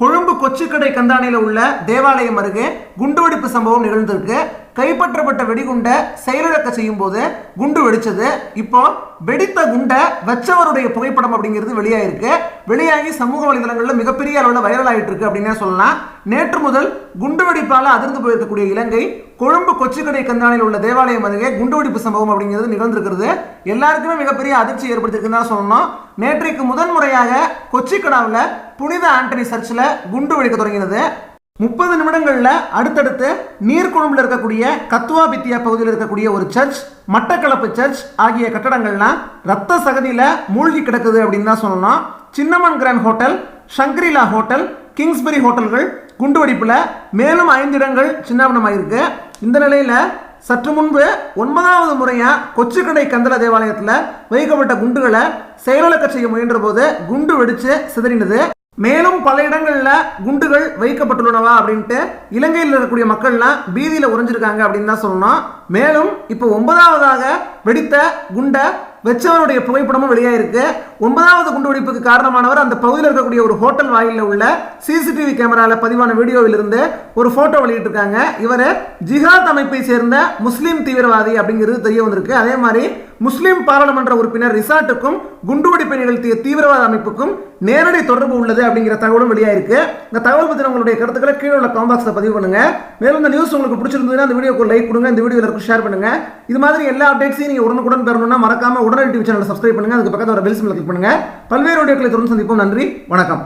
கொழும்பு கொச்சிக்கடை கந்தானையில் உள்ள தேவாலயம் அருகே குண்டுவெடிப்பு சம்பவம் நிகழ்ந்திருக்கு. கைப்பற்றப்பட்ட வெடிகுண்டை செயலிழக்க செய்யும் போது குண்டு வெடிச்சது. இப்போ வெடித்த குண்டை வச்சவருடைய புகைப்படம் அப்படிங்கிறது வெளியாயிருக்கு. வெளியாகி சமூக வலைதளங்களில் மிகப்பெரிய அளவில் வைரல் ஆகிட்டு இருக்கு அப்படின்னே சொல்லலாம். நேற்று முதல் குண்டு வெடிப்பால் அதிர்ந்து போயிருக்கக்கூடிய இலங்கை கொழும்பு கொச்சிக்கடை கந்தானில் உள்ள தேவாலயம் அருகே குண்டுவெடிப்பு சம்பவம் அப்படிங்கிறது நிகழ்ந்திருக்கிறது. எல்லாருக்குமே மிகப்பெரிய அதிர்ச்சி ஏற்படுத்தியிருக்குன்னு தான் சொல்லணும். நேற்றைக்கு முதன் முறையாக கொச்சிக்கடாவில் புனித ஆண்டனி சர்ச்சில் குண்டு வெடிக்க தொடங்கினது. முப்பது நிமிடங்களில் அடுத்தடுத்து நீர்க்குழம்புல இருக்கக்கூடிய கத்துவா பித்தியா பகுதியில் இருக்கக்கூடிய ஒரு சர்ச் மட்டக்களப்பு சர்ச் ஆகிய கட்டடங்கள்லாம் ரத்த சகதியில் மூழ்கி கிடக்குது அப்படின்னு தான் சொல்லணும். Cinnamon Grand hotel Shangri-La hotel Kingsbury ஹோட்டல்கள் குண்டுவெடிப்பில் மேலும் ஐந்து இடங்கள் சின்னாபனமாயிருக்கு. இந்த நிலையில் சற்று முன்பு ஒன்பதாவது முறையாக கொச்சிக்கடை கந்தல தேவாலயத்தில் வைக்கப்பட்ட குண்டுகளை செயலிழக்க செய்ய முயன்ற போது குண்டு வெடித்து சிதறினது. மேலும் பல இடங்களில் குண்டுகள் வைக்கப்பட்டுள்ளனவா அப்படின்ட்டு இலங்கையில் இருக்கக்கூடிய மக்கள்லாம் பீதியில் உறைஞ்சிருக்காங்க அப்படின்னு தான் சொல்லணும். மேலும் இப்போ ஒன்பதாவதாக வெடித்த குண்டை வச்சவனுடைய புகைப்படமும் வெளியாயிருக்கு. ஒன்பதாவது குண்டுவெடிப்புக்கு காரணமானவர் அந்த பகுதியில் இருக்கக்கூடிய ஒரு ஹோட்டல் வாயிலில் உள்ள சிசிடிவி கேமராவில் பதிவான வீடியோவில் இருந்து ஒரு போட்டோ வெளியிட்டிருக்காங்க. இவர் ஜிஹாத் அமைப்பை சேர்ந்த முஸ்லீம் தீவிரவாதி அப்படிங்கிறது தெரிய வந்திருக்கு. அதே மாதிரி முஸ்லீம் பாராளுமன்ற உறுப்பினர் ரிசார்ட்டுக்கும் குண்டுவெடிப்பை நிகழ்த்திய தீவிரவாத அமைப்புக்கும் நேரடி தொடர்பு உள்ளது அப்படிங்கிற தகவலும் வெளியாயிருக்கு. இந்த தகவல் பற்றி உங்களுடைய கருத்துக்களை கீழே உள்ள காம்பாக்ஸில் பதிவு பண்ணுங்க. மேலும் இந்த நியூஸ் உங்களுக்கு பிடிச்சிருந்ததுன்னா அந்த வீடியோக்கு லைக் கொடுங்க. இந்த வீடியோ எல்லாருக்கும் ஷேர் பண்ணுங்க. இது மாதிரி எல்லா அப்டேட்ஸையும் நீங்கள் உடனுக்குடன் பெறணும்னா மறக்காம உடனடி டிவி சேனலை சப்ஸ்கிரைப் பண்ணுங்க. அதுக்கு பக்கத்தில் ஒரு பெல்ஸ் சிம்பிள் கிளிக் பண்ணுங்கள் பல்வேறு வீடியோக்களை தொடர்ந்து சந்திப்போம். நன்றி. வணக்கம்.